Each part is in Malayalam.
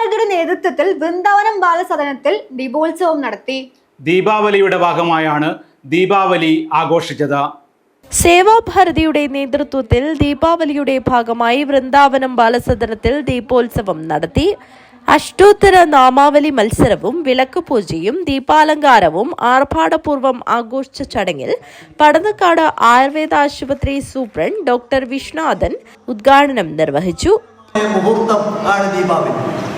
ഭാരതിയുടെ നേതൃത്വത്തിൽ വൃന്ദാവനം ബാലസദനത്തിൽ ദീപോത്സവം നടത്തി. ദീപാവലിയുടെ ഭാഗമായാണ് ദീപാവലി ആഘോഷിച്ചത്. സേവാഭാരതിയുടെ നേതൃത്വത്തിൽ ദീപാവലിയുടെ ഭാഗമായി വൃന്ദാവനം ബാലസദനത്തിൽ ദീപോത്സവം നടത്തി. അഷ്ടോത്തര നാമാവലി മത്സരവും വിളക്ക് പൂജയും ദീപാലങ്കാരവും ആർഭാടപൂർവം ആഘോഷിച്ച ചടങ്ങിൽ പടന്നക്കാട് ആയുർവേദ ആശുപത്രി സൂപ്രണ്ട് ഡോക്ടർ വിഷ്ണാഥൻ ഉദ്ഘാടനം നിർവഹിച്ചു. മുഹൂർത്തം ആണ് ദീപാവലി.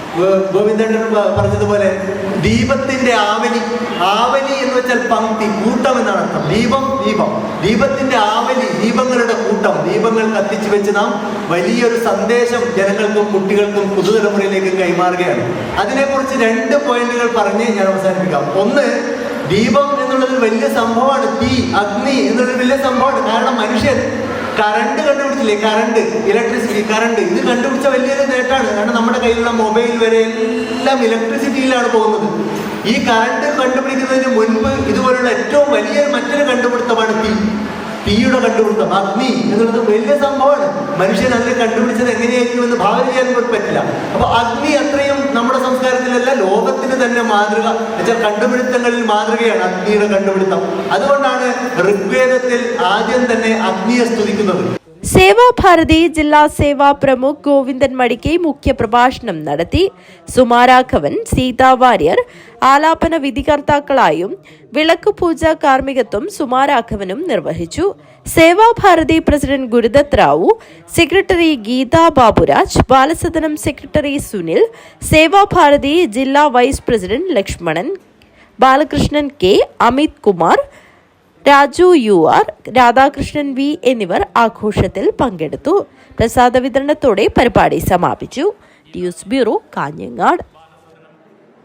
ഗോവിന്ദൻ പറഞ്ഞതുപോലെ ദീപത്തിന്റെ ആവലി ആവലി എന്ന് വെച്ചാൽ പങ്ക്തി കൂട്ടം എന്നാണ് അർത്ഥം. ദീപം ദീപം. ദീപത്തിന്റെ ആവലി ദീപങ്ങളുടെ കൂട്ടം. ദീപങ്ങൾ കത്തിച്ചു വെച്ച് നാം വലിയൊരു സന്ദേശം ജനങ്ങൾക്കും കുട്ടികൾക്കും പുതുതലമുറയിലേക്കും കൈമാറുകയാണ്. അതിനെക്കുറിച്ച് രണ്ട് പോയിന്റുകൾ പറഞ്ഞ് ഞാൻ അവസാനിപ്പിക്കാം. ഒന്ന് ദീപം എന്നുള്ളത് വലിയ സംഭവമാണ്. തീ അഗ്നി എന്നുള്ളത് വലിയ സംഭവമാണ്. കാരണം മനുഷ്യൻ കറണ്ട് കണ്ടുപിടിച്ചില്ലേ? Current electricity current. ഇത് കണ്ടുപിടിച്ച വലിയൊരു നേട്ടമാണ്. കാരണം നമ്മുടെ കയ്യിലുള്ള മൊബൈൽ വരെ എല്ലാം ഇലക്ട്രിസിറ്റിയിലാണ് പോകുന്നത്. ഈ കറണ്ട് കണ്ടുപിടിക്കുന്നതിന് മുൻപ് ഇതുപോലുള്ള ഏറ്റവും വലിയ മറ്റൊരു കണ്ടുപിടുത്തമാണ് തീ തീയുടെ കണ്ടുപിടുത്തം അഗ്നി എന്നുള്ളത് വലിയ സംഭവമാണ്. മനുഷ്യൻ അതിനെ കണ്ടുപിടിച്ചത് എങ്ങനെയായിരിക്കും എന്ന് ഭാവന ചെയ്യാൻ പറ്റില്ല. അപ്പൊ അഗ്നി അത്രയും നമ്മുടെ സംസ്കാരത്തിലല്ല ലോകത്തിന് തന്നെ മാതൃക. എന്നുവെച്ചാൽ കണ്ടുപിടുത്തങ്ങളിൽ മാതൃകയാണ് അഗ്നിയുടെ കണ്ടുപിടുത്തം. അതുകൊണ്ടാണ് ഋഗ്വേദത്തിൽ ആദ്യം തന്നെ അഗ്നിയെ സ്തുതിക്കുന്നത്. സേവാഭാരതി ജില്ലാ സേവാ പ്രമുഖ് ഗോവിന്ദൻ മടിക്കെ മുഖ്യപ്രഭാഷണം നടത്തി. സുമാരാഘവൻ സീതാ വാര്യർ ആലാപന വിധികർത്താക്കളായും വിളക്ക് പൂജ കാർമ്മികത്വം സുമാരാഘവനും നിർവഹിച്ചു. Sevabharathi president Gurudatt Rao secretary Geetha Baburaj Balasadanam secretary Sunil Sevabharathi ജില്ലാ vice president Lakshmanan Balakrishnan K Amit Kumar Raju U R Radhakrishnan V എന്നിവർ ആഘോഷത്തിൽ പങ്കെടുത്തു. പ്രസാദ വിതരണത്തോടെ പരിപാടി സമാപിച്ചു. News bureau Kanhangad.